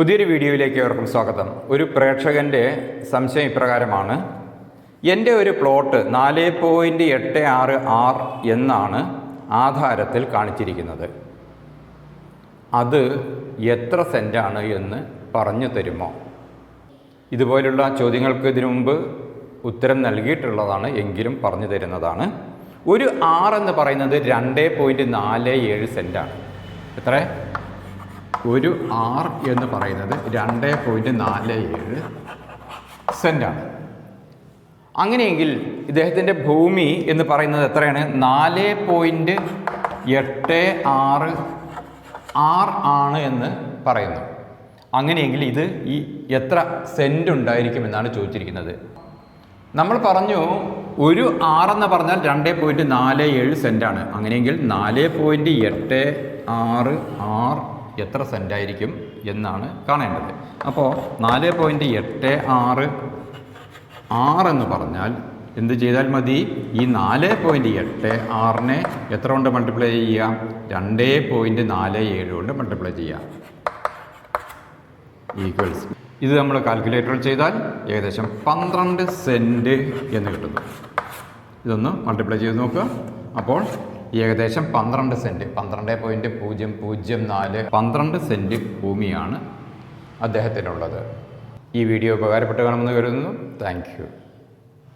പുതിയൊരു വീഡിയോയിലേക്ക് ഏവർക്കും സ്വാഗതം. ഒരു പ്രേക്ഷകന്റെ സംശയം ഇപ്രകാരമാണ്. എന്റെ ഒരു പ്ലോട്ട് നാല് പോയിന്റ് എട്ട് ആറ് ആർ എന്നാണ് ആധാരത്തിൽ കാണിച്ചിരിക്കുന്നത്. അത് എത്ര സെന്റാണ് എന്ന് പറഞ്ഞു തരുമോ? ഇതുപോലുള്ള ചോദ്യങ്ങൾക്ക് ഇതിനു മുമ്പ് ഉത്തരം നൽകിയിട്ടുള്ളതാണ് എങ്കിലും പറഞ്ഞു തരുന്നതാണ്. ഒരു ആർ എന്ന് പറയുന്നത് രണ്ട് പോയിന്റ് നാല് ഏഴ് സെന്റാണ് എത്ര? ഒരു ആർ എന്ന് പറയുന്നത് രണ്ട് പോയിന്റ് നാല് ഏഴ് സെന്റാണ് അങ്ങനെയെങ്കിൽ ഇദ്ദേഹത്തിന്റെ ഭൂമി എന്ന് പറയുന്നത് എത്രയാണ്? നാല് പോയിന്റ് എട്ട് ആറ് ആർ ആണ് എന്ന് പറയുന്നു. അങ്ങനെയെങ്കിൽ ഇത് ഈ എത്ര സെന്റ് ഉണ്ടായിരിക്കും എന്നാണ് ചോദിച്ചിരിക്കുന്നത്. നമ്മൾ പറഞ്ഞു ഒരു ആറെന്ന് പറഞ്ഞാൽ രണ്ട് പോയിന്റ് നാല് ഏഴ് സെന്റാണ് അങ്ങനെയെങ്കിൽ നാല് പോയിന്റ് എട്ട് ആറ് ആർ എത്ര സെന്റായിരിക്കും എന്നാണ് കാണേണ്ടത്. അപ്പോൾ നാല് പോയിന്റ് എട്ട് ആറ് ആറെന്ന് പറഞ്ഞാൽ എന്ത് ചെയ്താൽ മതി? ഈ നാല് പോയിന്റ് എട്ട് ആറിനെ എത്ര കൊണ്ട് മൾട്ടിപ്ലൈ ചെയ്യുക? രണ്ട് പോയിന്റ് നാല് ഏഴ് കൊണ്ട് മൾട്ടിപ്ലൈ ചെയ്യാം ഈക്വൽസ് ഇത് നമ്മൾ കാൽക്കുലേറ്ററിൽ ചെയ്താൽ ഏകദേശം പന്ത്രണ്ട് സെന്റ് എന്ന് കിട്ടുന്നു. ഇതൊന്ന് മൾട്ടിപ്ലൈ ചെയ്ത് നോക്കുക. അപ്പോൾ ഏകദേശം പന്ത്രണ്ട് സെന്റ് പന്ത്രണ്ട് പോയിന്റ് പൂജ്യം പൂജ്യം നാല് പന്ത്രണ്ട് സെന്റ് ഭൂമിയാണ് അദ്ദേഹത്തിനുള്ളത്. ഈ വീഡിയോ ഉപകാരപ്പെട്ട് കാണുമെന്ന് കരുതുന്നു. താങ്ക്